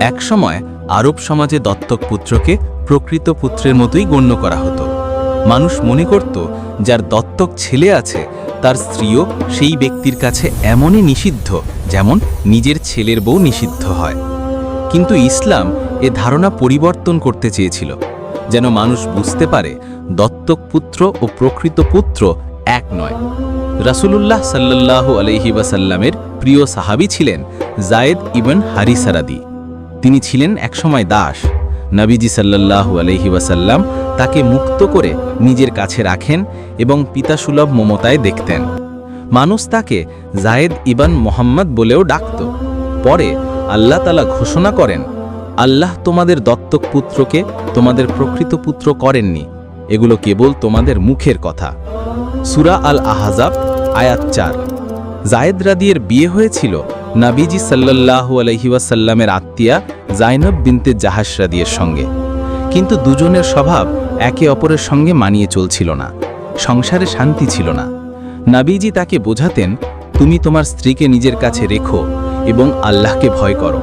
একসময় আরব সমাজে দত্তক পুত্রকে প্রকৃত পুত্রের মতোই গণ্য করা হতো। মানুষ মনে করত, যার দত্তক ছেলে আছে, তার স্ত্রীও সেই ব্যক্তির কাছে এমনই নিষিদ্ধ, যেমন নিজের ছেলের বউ নিষিদ্ধ হয়। কিন্তু ইসলাম এ ধারণা পরিবর্তন করতে চেয়েছিল, যেন মানুষ বুঝতে পারে দত্তক পুত্র ও প্রকৃত পুত্র এক নয়। রাসূলুল্লাহ সাল্লাল্লাহু আলহি ওয়াসাল্লামের প্রিয় সাহাবী ছিলেন জায়েদ ইবন হারিসারাদি। তিনি ছিলেন একসময় দাস। নবীজি সাল্লাল্লাহু আলহি ওয়াসাল্লাম তাকে মুক্ত করে নিজের কাছে রাখেন এবং পিতাসুলভ মমতায় দেখতেন। মানুষ তাকে জায়েদ ইবান মোহাম্মদ বলেও ডাকত। পরে আল্লাহ তালা ঘোষণা করেন, আল্লাহ তোমাদের দত্তক পুত্রকে তোমাদের প্রকৃত পুত্র করেননি। এগুলো কেবল তোমাদের মুখের কথা। সুরা আল আহাজাব আয়াত চার। জায়েদ রাদিয়ের বিয়ে হয়েছিল নাবিজি সাল্লাল্লাহু আলহি ওয়াসাল্লামের আত্মীয়া জাইনব বিনতে জাহাস রাদিয়ের সঙ্গে। কিন্তু দুজনের স্বভাব একে অপরের সঙ্গে মানিয়ে চলছিল না। সংসারে শান্তি ছিল না। নাবিজি তাকে বোঝাতেন, তুমি তোমার স্ত্রীকে নিজের কাছে রেখো এবং আল্লাহকে ভয় করো।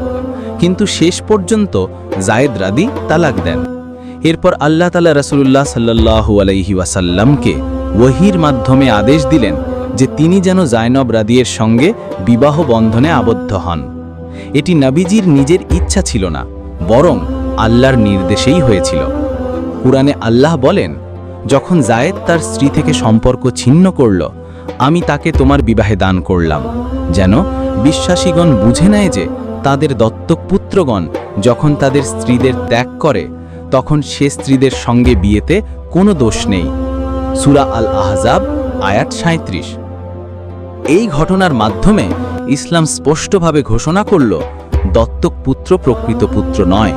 কিন্তু শেষ পর্যন্ত জায়েদ রাদি তালাক দেন। এরপর আল্লাহ তালা রসুল্লাহ সাল্লাহু আলাইহি ওয়াসাল্লামকে ওহির মাধ্যমে আদেশ দিলেন যে তিনি যেন জায়নব রাদিয়ের সঙ্গে বিবাহ বন্ধনে আবদ্ধ হন। এটি নাবিজির নিজের ইচ্ছা ছিল না, বরং আল্লাহর নির্দেশেই হয়েছিল। কুরআনে আল্লাহ বলেন, যখন জায়েদ তার স্ত্রী থেকে সম্পর্ক ছিন্ন করল, আমি তাকে তোমার বিবাহে দান করলাম। যেন বিশ্বাসীগণ বুঝে নেয় যে তাদের দত্তক পুত্রগণ যখন তাদের স্ত্রীদের ত্যাগ করে, তখন সে স্ত্রীদের সঙ্গে বিয়েতে কোনো দোষ নেই। সুরা আল আহজাব আয়াত সাঁত্রিশ এই ঘটনার মাধ্যমে ইসলাম স্পষ্টভাবে ঘোষণা করল, দত্তক পুত্র প্রকৃত পুত্র নয়।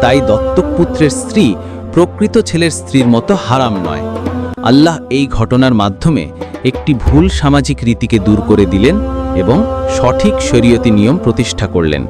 তাই দত্তক পুত্রের স্ত্রী প্রকৃত ছেলের স্ত্রীর মতো হারাম নয়। আল্লাহ এই ঘটনার মাধ্যমে একটি ভুল সামাজিক রীতিকে দূর করে দিলেন এবং সঠিক শরীয়তি নিয়ম প্রতিষ্ঠা করলেন।